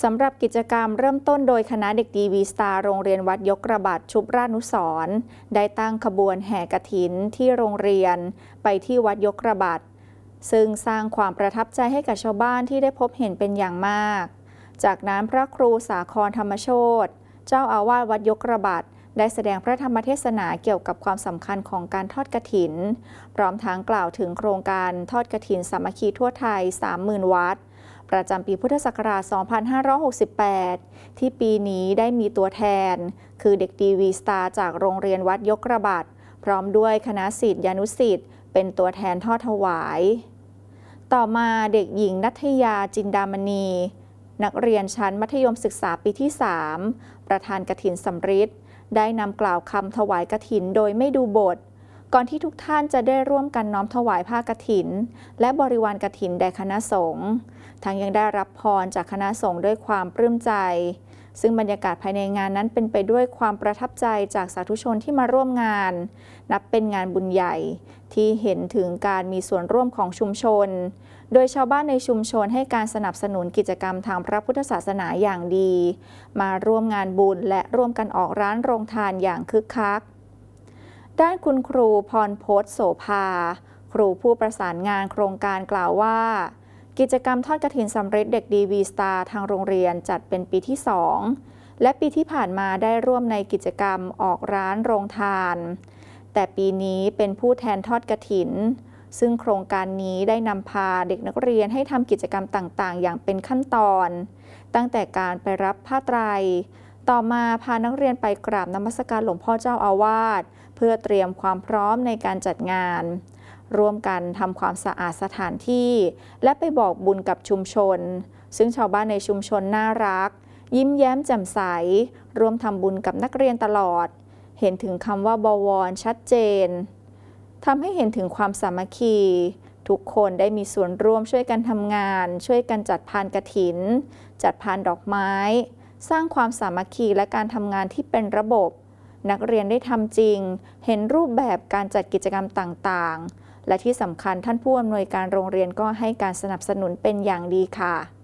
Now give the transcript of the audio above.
สำหรับกิจกรรมเริ่มต้นโดยคณะเด็กดีวีสตาร์โรงเรียนวัดยกระบาดชุบราชนุสรณ์ได้ตั้งขบวนแห่กระถินที่โรงเรียน ไปที่วัดยกระบาดซึ่งสร้างความประทับใจให้กับชาวบ้านที่ได้พบเห็นเป็นอย่างมาก จากนั้นพระครูสาครธรรมโชตเจ้าอาวาสวัดยกระบาดได้แสดงพระธรรมเทศนาเกี่ยวกับความสำคัญของการทอดกระถิน พร้อมทั้งกล่าวถึงโครงการทอดกระถินสามัคคีทั่วไทย 30,000 วัด ประจำปีพุทธศักราช 2568 ที่ปีนี้ได้มีตัวแทน คือเด็กดีวีสตาร์จากโรงเรียนวัดยกระบาดพร้อมด้วยคณะศิษยานุศิษย์เป็นตัวแทนทอดถวาย ต่อมาเด็กหญิงนัทยาจินดามณี นักเรียนชั้นมัธยมศึกษาปีที่ 3 ประธานกฐินสำริดได้นำกล่าวคำถวายกฐินโดยไม่ดูบท ก่อนที่ทุกท่านจะได้ร่วมกันน้อมถวายผ้ากฐิน และบริวารกฐินแด่คณะสงฆ์ทั้งยังได้รับพรจากคณะสงฆ์ด้วยความปลื้มใจ ซึ่งบรรยากาศภายในงานนั้นเป็นไปด้วยความประทับใจจากสาธุชนที่มาร่วมงาน นับเป็นงานบุญใหญ่ที่เห็นถึงการมีส่วนร่วมของชุมชน โดยชาวบ้านในชุมชนให้การสนับสนุนกิจกรรมทางพระพุทธศาสนาอย่างดี มาร่วมงานบุญและร่วมกันออกร้านโรงทานอย่างคึกคัก ด้านคุณครูพรโพศโสภา ครูผู้ประสานงานโครงการกล่าวว่า กิจกรรมทอดกระถินสำเร็จเด็กดีวีสตาร์ทางโรงเรียนจัดเป็นปีที่ 2 และปีที่ผ่านมาได้ร่วมในกิจกรรมออกร้านโรงทาน แต่ปีนี้เป็นผู้แทนทอดกระถิน ซึ่งโครงการนี้ได้นำพาเด็กนักเรียนให้ทำกิจกรรมต่างๆ อย่างเป็นขั้นตอน ตั้งแต่การไปรับผ้าไตร ต่อมาพานักเรียนไปกราบนมัสการหลวงพ่อเจ้าอาวาสเพื่อเตรียมความพร้อมในการจัดงาน ร่วมกันทำความสะอาดสถานที่ และไปบอกบุญกับชุมชน ซึ่งชาวบ้านในชุมชนน่ารัก ยิ้มแย้มแจ่มใส ร่วมทำบุญกับนักเรียนตลอด เห็นถึงคำว่าบวรชัดเจนทำให้เห็นถึงความสามัคคีทุกคนได้มีส่วนร่วมช่วยกันทำงาน ช่วยกันจัดพานกระถิน จัดพานดอกไม้ สร้างความสามัคคีและการทำงานที่เป็นระบบ นักเรียนได้ทำจริง เห็นรูปแบบการจัดกิจกรรมต่างๆ และที่สำคัญท่านผู้อำนวยการโรงเรียนก็ให้การสนับสนุนเป็นอย่างดีค่ะ